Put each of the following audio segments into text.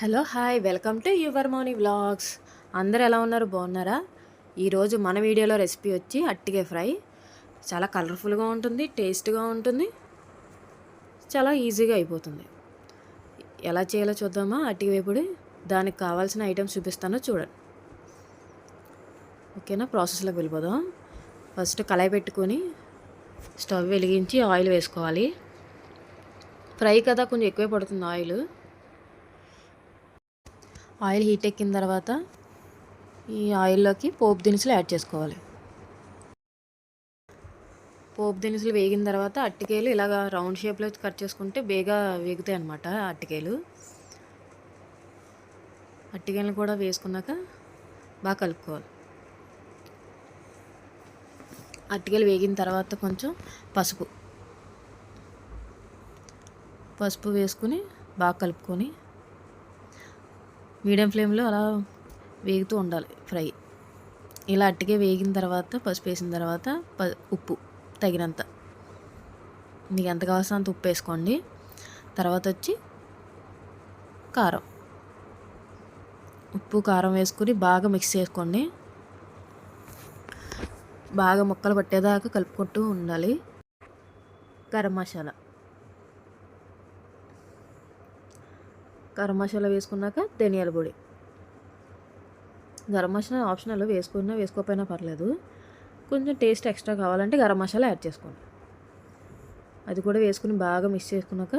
Hello hi. Welcome to your Moni vlogs. అందరు ఎలా ఉన్నారు? బాగున్నారా? ఈరోజు మన వీడియోలో రెసిపీ వచ్చి అట్టిగే ఫ్రై. చాలా కలర్ఫుల్గా ఉంటుంది టేస్ట్గా ఉంటుంది. చాలా ఈజీగా అయిపోతుంది. ఎలా చేయాలో చూద్దామా? అట్టిగే వేపుడు దానికి కావాల్సిన ఐటమ్స్ చూపిస్తానో చూడండి. ఓకేనా? ప్రాసెస్లోకి వెళ్ళిపోదాం. ఫస్ట్ కళాయి పెట్టుకొని స్టవ్ వెలిగించి ఆయిల్ వేసుకోవాలి. ఫ్రై కదా కొంచెం ఎక్కువే పడుతుంది ఆయిల్. ఆయిల్ హీట్ ఎక్కిన తర్వాత ఈ ఆయిల్లోకి పోపు దినుసులు యాడ్ చేసుకోవాలి. పోపు దినుసులు వేగిన తర్వాత అట్టికేలు ఇలాగ రౌండ్ షేప్లో కట్ చేసుకుంటే బేగా వేగుతాయి అన్నమాట అట్టికేలు అట్టికేలను కూడా వేసుకున్నాక బాగా కలుపుకోవాలి. అట్టికేలు వేగిన తర్వాత కొంచెం పసుపు. పసుపు వేసుకుని బాగా కలుపుకొని మీడియం ఫ్లేమ్లో అలా వేగుతూ ఉండాలి ఫ్రై. ఇలా అట్టికే వేగిన తర్వాత పసుపు వేసిన తర్వాత ప ఉప్పు తగినంత. మీకు ఎంత కావాల్సిన అంత ఉప్పు వేసుకోండి. తర్వాత వచ్చి కారం. ఉప్పు కారం వేసుకుని బాగా మిక్స్ చేసుకోండి. బాగా ముక్కలు పట్టేదాకా కలుపుకుంటూ ఉండాలి. గరం మసాలా. గరం మసాలా వేసుకున్నాక ధనియాల పొడి. గరం మసాలా ఆప్షనల్ వేసుకున్నా వేసుకోకపోయినా పర్లేదు. కొంచెం టేస్ట్ ఎక్స్ట్రా కావాలంటే గరం మసాలా యాడ్ చేసుకోండి. అది కూడా వేసుకుని బాగా మిక్స్ చేసుకున్నాక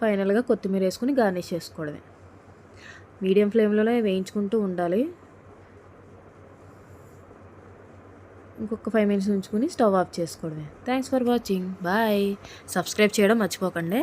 ఫైనల్గా కొత్తిమీర వేసుకుని గార్నిష్ చేసుకోవడమే. మీడియం ఫ్లేమ్లోనే వేయించుకుంటూ ఉండాలి. ఇంకొక ఫైవ్ మినిట్స్ ఉంచుకుని స్టవ్ ఆఫ్ చేసుకోవడమే. Thanks for watching. Bye. Subscribe చేయడం మర్చిపోకండి.